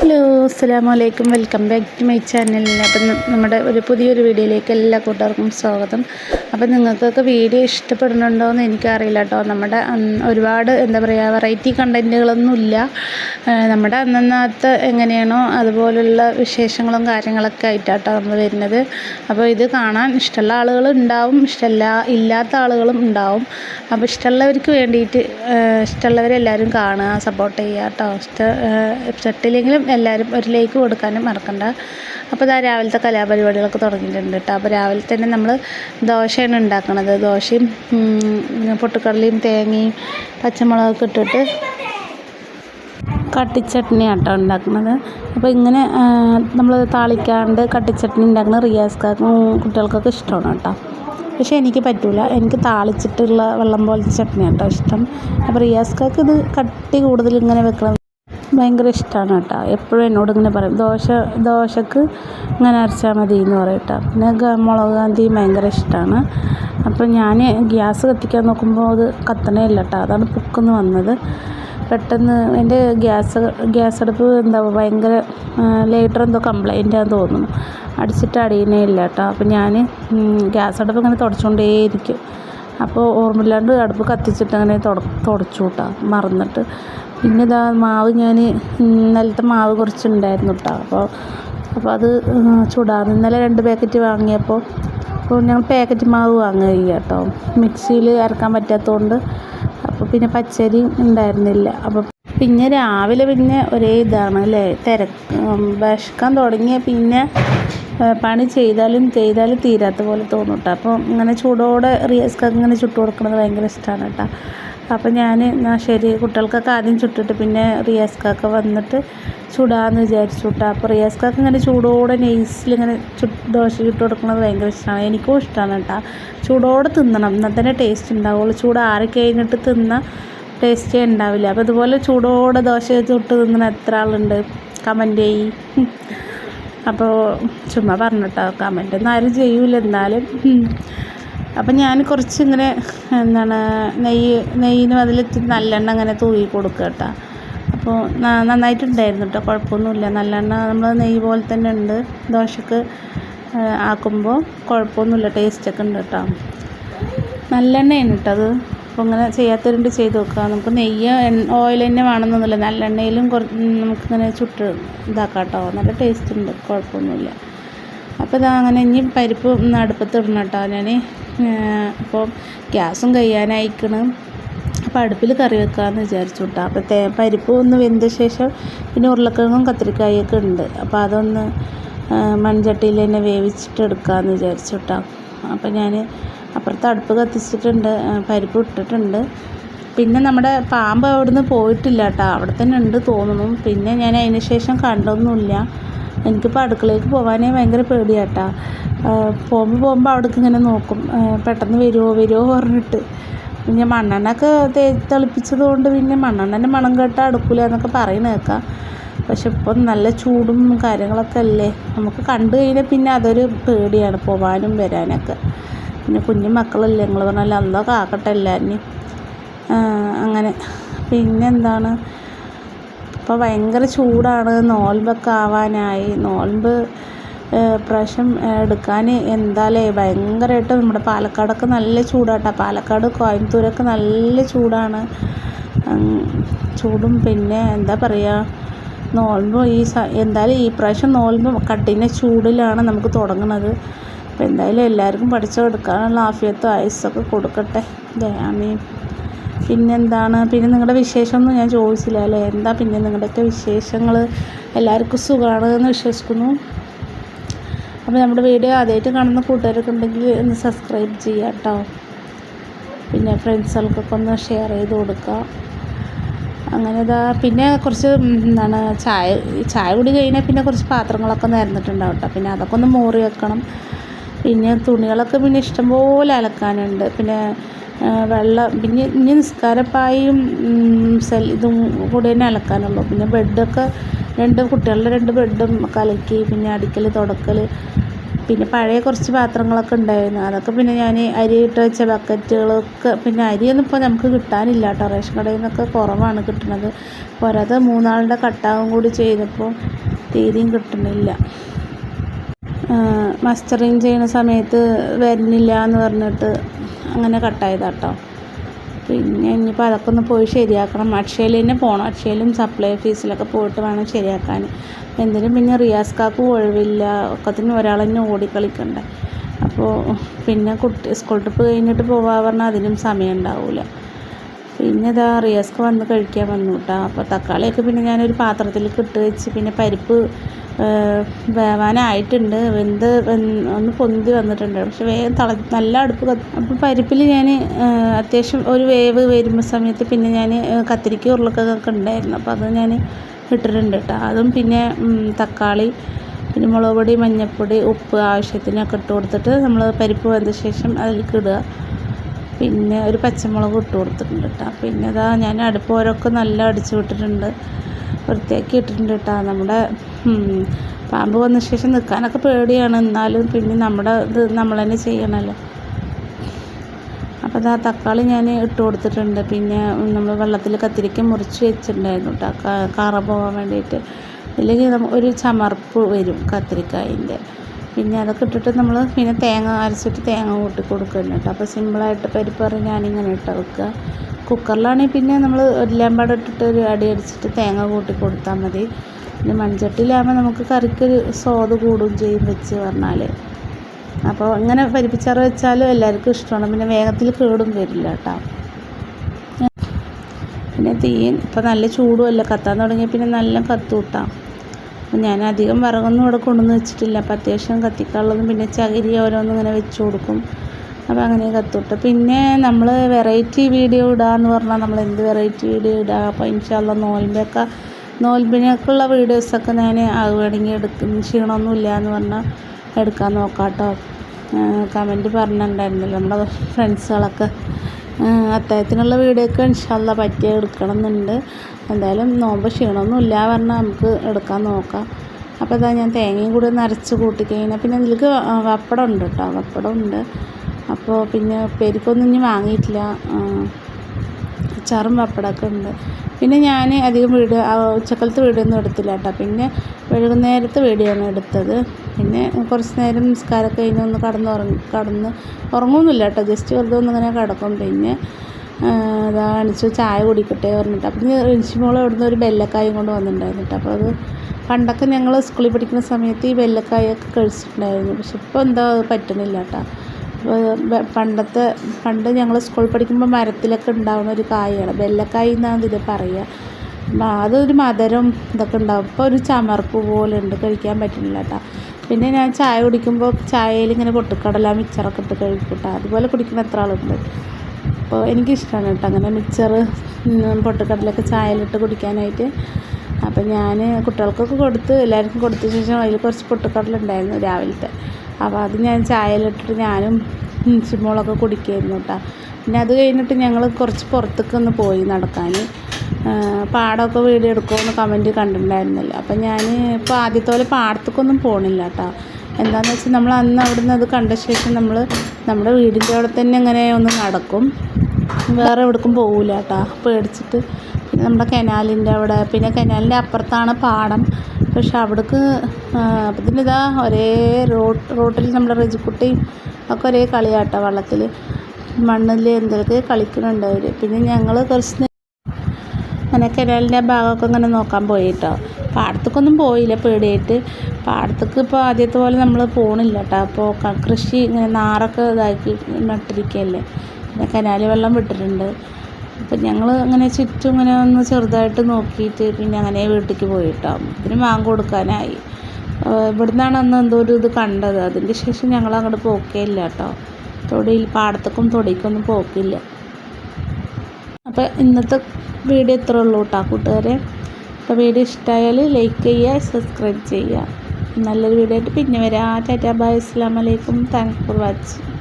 Hello അസ്സാം വലൈക്കും welcome back to my channel. അപ്പം നമ്മുടെ ഒരു പുതിയൊരു വീഡിയോയിലേക്ക് എല്ലാ കൂട്ടുകാർക്കും സ്വാഗതം. അപ്പം നിങ്ങൾക്കൊക്കെ വീഡിയോ ഇഷ്ടപ്പെടുന്നുണ്ടോ എന്ന് എനിക്കറിയില്ല കേട്ടോ. നമ്മുടെ ഒരുപാട് എന്താ പറയുക വെറൈറ്റി കണ്ടന്റുകളൊന്നും ഇല്ല നമ്മുടെ അന്നന്നത്തെ എങ്ങനെയാണോ അതുപോലുള്ള വിശേഷങ്ങളും കാര്യങ്ങളൊക്കെ ആയിട്ടാട്ടോ നമ്മൾ വരുന്നത്. അപ്പോൾ ഇത് കാണാൻ ഇഷ്ടമുള്ള ആളുകൾ ഉണ്ടാവും ഇഷ്ടമല്ല ഇല്ലാത്ത ആളുകളും ഉണ്ടാവും. അപ്പോൾ ഇഷ്ടമുള്ളവർക്ക് വേണ്ടിയിട്ട് ഇഷ്ടമുള്ളവരെല്ലാവരും കാണുക സപ്പോർട്ട് ചെയ്യുക കേട്ടോ. ഇഷ്ട ഏഹ് ഇഷ്ടമില്ലെങ്കിലും എല്ലാവരും ഒരു ലൈക്ക് കൊടുക്കാനും മറക്കണ്ട. അപ്പോൾ ഇതാ രാവിലത്തെ കലാപരിപാടികളൊക്കെ തുടങ്ങിയിട്ടുണ്ട് കേട്ടോ അപ്പോൾ രാവിലെ തന്നെ നമ്മൾ ദോശയാണ് ഉണ്ടാക്കണത്. ദോശയും പൊട്ടുക്കടലയും തേങ്ങയും പച്ചമുളകൊക്കെ ഇട്ടിട്ട് കട്ടിച്ചട്നി ആട്ടോ ഉണ്ടാക്കുന്നത് അപ്പോൾ ഇങ്ങനെ നമ്മൾ താളിക്കാണ്ട് കട്ടിച്ചട്നി ഉണ്ടാക്കുന്ന റിയാസ്ക്കാർക്കും കുട്ടികൾക്കൊക്കെ ഇഷ്ടമാണ് കേട്ടോ പക്ഷേ എനിക്ക് പറ്റില്ല എനിക്ക് താളിച്ചിട്ടുള്ള വെള്ളം പോലത്തെ ചട്നി കേട്ടോ ഇഷ്ടം. അപ്പോൾ റിയാസ്ക്കാർക്ക് ഇത് കട്ടി കൂടുതൽ ഇങ്ങനെ വെക്കണം ഭയങ്കര ഇഷ്ടമാണ് കേട്ടോ. എപ്പോഴും എന്നോട് ഇങ്ങനെ പറയും ദോശ ദോശക്ക് ഇങ്ങനെ അരച്ചാൽ മതി എന്ന് പറയും കേട്ടോ. പിന്നെ മുളക് കാന്തി ഭയങ്കര ഇഷ്ടമാണ് അപ്പം ഞാൻ ഗ്യാസ് കത്തിക്കാൻ നോക്കുമ്പോൾ അത് കത്തണേ ഇല്ല കേട്ടോ. അതാണ് പൊക്കുന്ന് വന്നത്. പെട്ടെന്ന് എന്റെ ഗ്യാസ് ഗ്യാസ് അടുപ്പ് എന്താ ഭയങ്കര ലേറ്റർ എന്തോ കംപ്ലൈന്റ് ആണെന്ന് തോന്നുന്നു. അടിച്ചിട്ട് അടിയണേ ഇല്ല കേട്ടോ. അപ്പം ഞാൻ ഗ്യാസ് അടുപ്പ് ഇങ്ങനെ തുടച്ചുകൊണ്ടേയിരിക്കും അപ്പോൾ ഓർമ്മയില്ലാണ്ട് അടുപ്പ് കത്തിച്ചിട്ട് അങ്ങനെ തുട തുടച്ചു കേട്ടോ. മറന്നിട്ട്. പിന്നെ ഇതാ മാവ് ഞാൻ ഇന്നലത്തെ മാവ് കുറച്ചുണ്ടായിരുന്നു കേട്ടോ അപ്പോൾ അപ്പോൾ അത് ചൂടാകുന്നു ഇന്നലെ രണ്ട് പാക്കറ്റ് വാങ്ങിയപ്പോൾ അപ്പോൾ ഞങ്ങൾ പാക്കറ്റ് മാവ് വാങ്ങുക കേട്ടോ മിക്സിയിൽ അരക്കാൻ പറ്റാത്തതുകൊണ്ട് അപ്പോൾ പിന്നെ പച്ചരി ഉണ്ടായിരുന്നില്ല. അപ്പോൾ പിന്നെ രാവിലെ പിന്നെ ഒരേ ഇതാണ് അല്ലേ തിരക്ക് വിശക്കാൻ തുടങ്ങിയ പിന്നെ പണി ചെയ്താലും ചെയ്താലും തീരാത്ത പോലെ തോന്നും കേട്ടോ അപ്പോൾ ഇങ്ങനെ ചൂടോടെ റിയസ്ക്കൊക്കെ ഇങ്ങനെ ചുട്ട് കൊടുക്കുന്നത് ഭയങ്കര ഇഷ്ടമാണ് കേട്ടോ അപ്പോൾ ഞാൻ എന്നാൽ ശരി കുട്ടികൾക്കൊക്കെ ആദ്യം ചുട്ടിട്ട് പിന്നെ റിയാസ്ക്കൊക്കെ വന്നിട്ട് ചുടാന്ന് വിചാരിച്ചു കേട്ടോ അപ്പോൾ റിയാസ്ക്കൊക്കെ ഇങ്ങനെ ചൂടോടെ നെയ്സിൽ ഇങ്ങനെ ദോശ ചുട്ട് കൊടുക്കുന്നത് ഭയങ്കര ഇഷ്ടമാണ് എനിക്കും ഇഷ്ടമാണ് കേട്ടോ. ചൂടോടെ തിന്നണം എന്നാൽ തന്നെ ടേസ്റ്റ് ഉണ്ടാവുള്ളൂ. ചൂട് ആറി കഴിഞ്ഞിട്ട് തിന്ന ടേസ്റ്റേ ഉണ്ടാവില്ല. അപ്പോൾ ഇതുപോലെ ചൂടോടെ ദോശ ചുട്ട് തിന്നുന്ന എത്ര ആളുണ്ട്? കമന്റ് ചെയ്യ്. അപ്പോൾ ചുമ്മാ പറഞ്ഞിട്ടോ കമന്റ് ഒന്നും ആരും ചെയ്യൂല എന്നാലും. അപ്പം ഞാൻ കുറച്ച് ഇങ്ങനെ എന്താണ് നെയ്യ് നെയ്യിന് അതിലിത്തിരി നല്ലെണ്ണ അങ്ങനെ തൂകി കൊടുക്കുക കേട്ടോ. അപ്പോൾ നന്നായിട്ടുണ്ടായിരുന്നു കേട്ടോ കുഴപ്പമൊന്നുമില്ല. നല്ലെണ്ണ നമ്മൾ നെയ്യ് പോലെ തന്നെ ഉണ്ട്. ദോശക്ക് ആക്കുമ്പോൾ കുഴപ്പമൊന്നുമില്ല ടേസ്റ്റൊക്കെ ഉണ്ട് കേട്ടോ. നല്ലെണ്ണയാണ് കേട്ടോ അത്. അപ്പോൾ ഇങ്ങനെ ചെയ്യാത്തവരുണ്ട് ചെയ്ത് നോക്കുക. നമുക്ക് നെയ്യ് ഓയിൽ തന്നെ വേണമെന്നൊന്നുമില്ല. നല്ലെണ്ണയിലും കുറ നമുക്കിങ്ങനെ ചുട്ട് ഇതാക്കാം കേട്ടോ. നല്ല ടേസ്റ്റ് ഉണ്ട് കുഴപ്പമൊന്നുമില്ല. അപ്പോൾ ഇതാ അങ്ങനെ ഇനി പരിപ്പ് ഒന്ന് അടുപ്പത്ത് ഇടണം കേട്ടോ ഞാൻ അപ്പോൾ ഗ്യാസും കഴിയാനായിക്കണം അപ്പോൾ അടുപ്പിൽ കറി വെക്കാമെന്ന് വിചാരിച്ചു കേട്ടോ അപ്പോൾ തേ പരിപ്പ് ഒന്ന് വെന്ത ശേഷം പിന്നെ ഉരുളക്കിഴങ്ങും കത്തിരിക്കായൊക്കെ ഉണ്ട് അപ്പോൾ അതൊന്ന് മൺചട്ടിയിൽ തന്നെ വേവിച്ചിട്ട് എടുക്കാമെന്ന് വിചാരിച്ചു കേട്ടോ അപ്പോൾ ഞാൻ അപ്പുറത്ത് അടുപ്പ് കത്തിച്ചിട്ടുണ്ട്. പരിപ്പ് ഇട്ടിട്ടുണ്ട്. പിന്നെ നമ്മുടെ പാമ്പ് അവിടുന്ന് പോയിട്ടില്ല കേട്ടോ അവിടെ തന്നെ ഉണ്ട് തോന്നുന്നു. പിന്നെ ഞാൻ അതിന് ശേഷം കണ്ടൊന്നുമില്ല എനിക്കിപ്പോൾ അടുക്കളയിലേക്ക് പോകാനേ ഭയങ്കര പേടിയാട്ടാ. പോകുമ്പോൾ പോകുമ്പോൾ അവിടേക്ക് ഇങ്ങനെ നോക്കും. പെട്ടെന്ന് വരുമോ വരുമോ പറഞ്ഞിട്ട്. പിന്നെ മണ്ണെണ്ണയൊക്കെ തേ തെളിപ്പിച്ചത് കൊണ്ട് പിന്നെ മണ്ണെണ്ണന്റെ മണം കേട്ടാൽ അടുക്കില്ല എന്നൊക്കെ പറയുന്നത് കേൾക്കാം. പക്ഷെ ഇപ്പം നല്ല ചൂടും കാര്യങ്ങളൊക്കെ അല്ലേ? നമുക്ക് കണ്ടു കഴിഞ്ഞാൽ പിന്നെ അതൊരു പേടിയാണ് പോകാനും വരാനൊക്കെ. പിന്നെ കുഞ്ഞു മക്കളല്ലേ നിങ്ങൾ പറഞ്ഞാൽ അന്തോ കാക്കട്ടെ എല്ലാവരും അങ്ങനെ. പിന്നെന്താണ് ഇപ്പോൾ ഭയങ്കര ചൂടാണ്. നോൽമ്പൊക്കെ ആവാനായി. നോൽമ്പ് പ്രാവശ്യം എടുക്കാൻ എന്താലേ ഭയങ്കരമായിട്ട് നമ്മുടെ പാലക്കാടൊക്കെ നല്ല ചൂടാട്ടോ. പാലക്കാട് കോയമ്പത്തൂരൊക്കെ നല്ല ചൂടാണ്. ചൂടും പിന്നെ എന്താ പറയുക നോൽമ്പ് ഈ സ എന്തായാലും ഈ പ്രാവശ്യം നോൽമ്പ് കഠിന ചൂടിലാണ് നമുക്ക് തുടങ്ങുന്നത് അപ്പോൾ എന്തായാലും എല്ലാവർക്കും പഠിച്ചു കൊടുക്കാനുള്ള ആഫിയത്തും ആയുസ്സൊക്കെ കൊടുക്കട്ടെ. ദേ ആമീൻ. പിന്നെന്താണ്? പിന്നെ നിങ്ങളുടെ വിശേഷമൊന്നും ഞാൻ ചോദിച്ചില്ല അല്ലേ? എന്താ പിന്നെ നിങ്ങളുടെയൊക്കെ വിശേഷങ്ങൾ എല്ലാവർക്കും സുഖമാണ് എന്ന് വിശ്വസിക്കുന്നു. അപ്പോൾ നമ്മുടെ വീഡിയോ ആദ്യമായിട്ട് കാണുന്ന കൂട്ടുകാരൊക്കെ ഉണ്ടെങ്കിൽ ഒന്ന് സബ്സ്ക്രൈബ് ചെയ്യുക കേട്ടോ പിന്നെ ഫ്രണ്ട്സുകൾക്കൊക്കെ ഒന്ന് ഷെയർ ചെയ്ത് കൊടുക്കുക അങ്ങനെ ഇതാ പിന്നെ കുറച്ച് എന്താണ് ചായ ചായ കൂടി കഴിഞ്ഞാൽ പിന്നെ കുറച്ച് പാത്രങ്ങളൊക്കെ നിരന്നിട്ടുണ്ടാവും കേട്ടോ പിന്നെ അതൊക്കെ ഒന്ന് മോറി വെക്കണം. പിന്നെ തുണികളൊക്കെ പിന്നെ ഇഷ്ടംപോലെ അലക്കാനുണ്ട്. പിന്നെ വെള്ളം പിന്നെ ഇനി നിസ്കാരപ്പായും സെൽ ഇതും കൂടെ തന്നെ അലക്കാനുള്ളൂ. പിന്നെ ബെഡൊക്കെ രണ്ട് കുട്ടികളുടെ രണ്ട് ബെഡും കലക്കി പിന്നെ അടിക്കൽ തുടക്കൽ പിന്നെ പഴയ കുറച്ച് പാത്രങ്ങളൊക്കെ ഉണ്ടായിരുന്നു. അതൊക്കെ പിന്നെ ഞാൻ അരി ഇട്ട് വെച്ച ബക്കറ്റുകളൊക്കെ പിന്നെ അരിയൊന്നും ഇപ്പോൾ നമുക്ക് കിട്ടാനില്ല കേട്ടോ. റേഷൻ കടയിൽ നിന്നൊക്കെ കുറവാണ് കിട്ടുന്നത്. പോരാതെ മൂന്നാളുടെ കട്ടാവും കൂടി ചെയ്തപ്പോൾ തീരെയും കിട്ടുന്നില്ല. മസ്റ്ററിങ് ചെയ്യുന്ന സമയത്ത് വരുന്നില്ല എന്ന് പറഞ്ഞിട്ട് അങ്ങനെ കട്ടായതാട്ടോ. പിന്നെ ഇനിയിപ്പോൾ അതൊക്കെ ഒന്ന് പോയി ശരിയാക്കണം. അക്ഷയയിൽ തന്നെ പോകണം അക്ഷയയിലും സപ്ലൈ ഓഫീസിലൊക്കെ പോയിട്ട് വേണം ശരിയാക്കാൻ. എന്തിനും പിന്നെ റിയാസ് കാക്കും ഒഴിവില്ല. ഒക്കത്തിന് ഒരാൾ തന്നെ ഓടിക്കളിക്കണ്ടേ. അപ്പോൾ പിന്നെ കുട്ടി സ്കൂൾ ട്രിപ്പ് കഴിഞ്ഞിട്ട് പോകാൻ പറഞ്ഞാൽ അതിനും സമയം ഉണ്ടാവില്ല പിന്നെ ഇതാ റിയാസ്ക്ക് വന്ന് കഴിക്കാൻ വന്നു കേട്ടോ അപ്പോൾ തക്കാളിയൊക്കെ പിന്നെ ഞാനൊരു പാത്രത്തിലേക്ക് ഇട്ട് വെച്ച് പിന്നെ പരിപ്പ് വേവാനായിട്ടുണ്ട്. വെന്ത് ഒന്ന് പൊന്തി വന്നിട്ടുണ്ട്. പക്ഷെ വേഗം തള നല്ല അടുപ്പ് അപ്പോൾ പരിപ്പിൽ ഞാൻ അത്യാവശ്യം ഒരു വേവ് വരുമ്പോൾ സമയത്ത് പിന്നെ ഞാൻ കത്തിരിക്ക ഉരുളക്കൊക്കെ ഉണ്ടായിരുന്നു. അപ്പോൾ അത് ഞാൻ ഇട്ടിട്ടുണ്ട് കേട്ടോ അതും പിന്നെ തക്കാളി പിന്നെ മുളക് പൊടി മഞ്ഞൾപ്പൊടി ഉപ്പ് ആവശ്യത്തിനൊക്കെ ഇട്ട് കൊടുത്തിട്ട് നമ്മൾ പരിപ്പ് വെന്ത ശേഷം അതിലേക്ക് ഇടുക. പിന്നെ ഒരു പച്ചമുളക് ഇട്ട് കൊടുത്തിട്ടുണ്ട് കേട്ടോ പിന്നെ ഇതാ ഞാൻ അടുപ്പോരൊക്കെ നല്ല അടിച്ച് വിട്ടിട്ടുണ്ട്. വൃത്തിയാക്കി ഇട്ടിട്ടുണ്ട് കേട്ടോ നമ്മുടെ പാമ്പ് വന്ന ശേഷം നിൽക്കാനൊക്കെ പേടിയാണ്. എന്നാലും പിന്നെ നമ്മുടെ ഇത് നമ്മൾ തന്നെ ചെയ്യണമല്ലോ അപ്പോൾ അതാ തക്കാളി ഞാൻ ഇട്ട് കൊടുത്തിട്ടുണ്ട്. പിന്നെ നമ്മൾ വെള്ളത്തിൽ കത്തിരിക്ക മുറിച്ച് വെച്ചിട്ടുണ്ടായിരുന്നു കേട്ടോ കാറ പോകാൻ വേണ്ടിയിട്ട്. ഇല്ലെങ്കിൽ ഒരു ചമർപ്പ് വരും കത്തിരിക്കായിന്റെ. പിന്നെ അതൊക്കെ ഇട്ടിട്ട് നമ്മൾ പിന്നെ തേങ്ങ അരച്ചിട്ട് തേങ്ങ കൂട്ടി കൊടുക്കുന്നു കേട്ടോ. അപ്പോൾ സിമ്പിളായിട്ട് പരിപ്പറി ഞാനിങ്ങനെ ഇട്ട് വെക്കുക. കുക്കറിലാണെങ്കിൽ പിന്നെ നമ്മൾ എല്ലാം പാടെ ഇട്ടിട്ട് ഒരു അടി അടിച്ചിട്ട് തേങ്ങ കൂട്ടി കൊടുത്താൽ മതി. പിന്നെ മൺചട്ടിയിലാകുമ്പോൾ നമുക്ക് കറിക്കൊരു സ്വാദ് കൂടുകയും ചെയ്യും വെച്ച് പറഞ്ഞാൽ അപ്പോൾ ഇങ്ങനെ പരിപ്പിച്ചാറ് വെച്ചാലും എല്ലാവർക്കും ഇഷ്ടമാണ്. പിന്നെ വേഗത്തിൽ കേടും വരില്ല കേട്ടോ. പിന്നെ തീ ഇപ്പം നല്ല ചൂടുമല്ല കത്താൻ തുടങ്ങിയ പിന്നെ നല്ല കത്തുകൂട്ടാം അപ്പം ഞാൻ അധികം വിറകൊന്നും ഇവിടെ കൊണ്ടുവന്ന് വെച്ചിട്ടില്ല. അപ്പം അത്യാവശ്യം കത്തിക്കാനുള്ളതും പിന്നെ ചകിരി ഓരോന്നും ഇങ്ങനെ വെച്ച് കൊടുക്കും. അപ്പോൾ അങ്ങനെ കത്തുട്ട് പിന്നെ നമ്മൾ വെറൈറ്റി വീഡിയോ ഇടാന്ന് പറഞ്ഞാൽ നമ്മൾ എന്ത് വെറൈറ്റി വീഡിയോ ഇടുക അപ്പോൾ ഇൻഷാല്ല നോൽമ്പൊക്കെ നോൽമ്പിനൊക്കെയുള്ള വീഡിയോസൊക്കെ ഞാൻ ആവുകയാണെങ്കിൽ എടുക്കും. ക്ഷീണമൊന്നുമില്ല എന്ന് പറഞ്ഞാൽ എടുക്കാൻ നോക്കാം കേട്ടോ കമന്റ് പറഞ്ഞിട്ടുണ്ടായിരുന്നല്ലോ നമ്മുടെ ഫ്രണ്ട്സുകളൊക്കെ അത്തരത്തിനുള്ള വീഡിയോ ഒക്കെ ഇൻഷാല്ല പറ്റിയ എടുക്കണം എന്നുണ്ട്. എന്തായാലും നോമ്പ് ക്ഷീണമൊന്നും ഇല്ല പറഞ്ഞാൽ നമുക്ക് എടുക്കാൻ നോക്കാം. അപ്പോൾ ഇതാ ഞാൻ തേങ്ങയും കൂടി ഒന്ന് അരച്ച് കൂട്ടി കഴിഞ്ഞാൽ പിന്നെ ഇതിലേക്ക് പപ്പടം ഉണ്ട് കേട്ടോ. പപ്പടം ഉണ്ട്. അപ്പോൾ പിന്നെ പെരുക്കൊന്നും ഇനി വാങ്ങിയിട്ടില്ല. അച്ചാറും പപ്പടമൊക്കെ ഉണ്ട്. പിന്നെ ഞാൻ അധികം വീട് ഉച്ചക്കലത്തെ വീടൊന്നും എടുത്തില്ല കേട്ടോ. പിന്നെ വൈകുന്നേരത്തെ വീടിയാണ് എടുത്തത്. പിന്നെ കുറച്ച് നേരം നിസ്കാരമൊക്കെ കഴിഞ്ഞ് ഒന്ന് കടന്ന് ഉറങ്ങി കടന്ന് ഉറങ്ങുന്നില്ല കേട്ടോ. ജസ്റ്റ് വെറുതെ ഒന്നിങ്ങനെ കിടക്കും. പിന്നെ അതാ എണിച്ചു ചായ കുടിക്കട്ടെ പറഞ്ഞിട്ട്. അപ്പം റിൻഷിമോൾ അവിടുന്ന് ഒരു ബെല്ലക്കായും കൊണ്ട് വന്നിട്ടുണ്ടായിരുന്നു അപ്പോൾ അത് പണ്ടൊക്കെ ഞങ്ങൾ സ്കൂളിൽ പഠിക്കുന്ന സമയത്ത് ഈ ബെല്ലക്കായൊക്കെ കഴിച്ചിട്ടുണ്ടായിരുന്നു. പക്ഷെ ഇപ്പോൾ എന്താ പറ്റണില്ല കേട്ടോ പണ്ടത്തെ പണ്ട് ഞങ്ങൾ സ്കൂളിൽ പഠിക്കുമ്പോൾ മരത്തിലൊക്കെ ഉണ്ടാവുന്ന ഒരു കായാണ്. ബെല്ലക്കായ എന്നാണ് ഇതിൽ പറയുക അതൊരു മധുരം ഇതൊക്കെ ഉണ്ടാവും. ഇപ്പോൾ ഒരു ചമർപ്പ് പോലെ ഉണ്ട്. കഴിക്കാൻ പറ്റുന്നില്ല കേട്ടോ പിന്നെ ഞാൻ ചായ കുടിക്കുമ്പോൾ ചായയിൽ ഇങ്ങനെ പൊട്ടിക്കടല മിക്സറൊക്കെ ഇട്ട് കഴിക്കും കേട്ടോ അതുപോലെ കുടിക്കുന്ന എത്ര ആളുണ്ട്. അപ്പോൾ എനിക്കിഷ്ടമാണ് കേട്ടോ. അങ്ങനെ മിക്സർ പൊട്ടക്കടലൊക്കെ ചായയിലിട്ട് കുടിക്കാനായിട്ട്. അപ്പം ഞാൻ കുട്ടികൾക്കൊക്കെ കൊടുത്ത് എല്ലാവർക്കും കൊടുത്ത ശേഷം അതിൽ കുറച്ച് പൊട്ടക്കടലുണ്ടായിരുന്നു രാവിലത്തെ. അപ്പോൾ അത് ഞാൻ ചായയിലിട്ടിട്ട് ഞാനും ചിമ്മോളൊക്കെ കുടിക്കായിരുന്നു കേട്ടോ. പിന്നെ അത് കഴിഞ്ഞിട്ട് ഞങ്ങൾ കുറച്ച് പുറത്തേക്ക് ഒന്ന് പോയി നടക്കാൻ പാടമൊക്കെ വീഡിയോ എടുക്കുമെന്ന് കമന്റ് കണ്ടിട്ടുണ്ടായിരുന്നല്ലോ. അപ്പം ഞാൻ ഇപ്പോൾ ആദ്യത്തെ പോലെ പാടത്തേക്കൊന്നും പോകണില്ല കേട്ടോ. എന്താണെന്ന് വെച്ചാൽ നമ്മൾ അന്ന് അവിടുന്ന് അത് കണ്ട ശേഷം നമ്മൾ നമ്മുടെ വീടിന്റെ അവിടെ തന്നെ അങ്ങനെ ഒന്ന് നടക്കും. വേറെ എവിടേക്കും പോകില്ല കേട്ടോ പേടിച്ചിട്ട് പിന്നെ നമ്മുടെ കനാലിന്റെ അവിടെ പിന്നെ കനാലിന്റെ അപ്പുറത്താണ് പാടം. പക്ഷെ അവിടേക്ക് അപ്പം ഇതാ ഒരേ റോഡ് റോട്ടിൽ നമ്മുടെ റെജിക്കുട്ടിയും ഒക്കെ ഒരേ കളിയാട്ടോ വള്ളത്തിൽ. മണ്ണിൽ എന്തൊക്കെ കളിക്കുന്നുണ്ട് അവർ പിന്നെ ഞങ്ങൾ കുറച്ച് അങ്ങനെ കിഴലിന്റെ ഭാഗമൊക്കെ ഇങ്ങനെ നോക്കാൻ പോയി കേട്ടോ പാടത്തേക്കൊന്നും പോയില്ല പേടിയായിട്ട്. പാടത്തേക്ക് ഇപ്പോൾ ആദ്യത്തെ പോലെ നമ്മൾ പോകണില്ല കേട്ടോ അപ്പോൾ കൃഷി ഇങ്ങനെ നാറൊക്കെ ഇതാക്കി നട്ടിരിക്കുകയല്ലേ പിന്നെ കനാലി വെള്ളം വിട്ടിട്ടുണ്ട്. അപ്പം ഞങ്ങൾ അങ്ങനെ ചുറ്റും ഇങ്ങനെ ഒന്ന് ചെറുതായിട്ട് നോക്കിയിട്ട് പിന്നെ അങ്ങനെ വീട്ടിലേക്ക് പോയി കേട്ടോ ഇതിന് മാങ്ങ കൊടുക്കാനായി. ഇവിടുന്നാണ് അന്ന് എന്തോ ഒരു ഇത് കണ്ടത്. അതിന്റെ ശേഷം ഞങ്ങൾ അങ്ങോട്ട് പോക്കേ ഇല്ല കേട്ടോ തൊടിയിൽ പാടത്തേക്കും തൊടിക്കൊന്നും പോക്കില്ല. അപ്പോൾ ഇന്നത്തെ വീഡിയോ ഇത്രേ ഉള്ളൂ കേട്ടോ കൂട്ടുകാരെ. അപ്പോൾ വീഡിയോ ഇഷ്ടമായാൽ ലൈക്ക് ചെയ്യുക സബ്സ്ക്രൈബ് ചെയ്യുക. നല്ലൊരു വീഡിയോ ആയിട്ട് പിന്നെ വരാം. Tata bye. അസ്സാം വലൈക്കും താങ്ക്സ് ഫോർ വാച്ചിങ്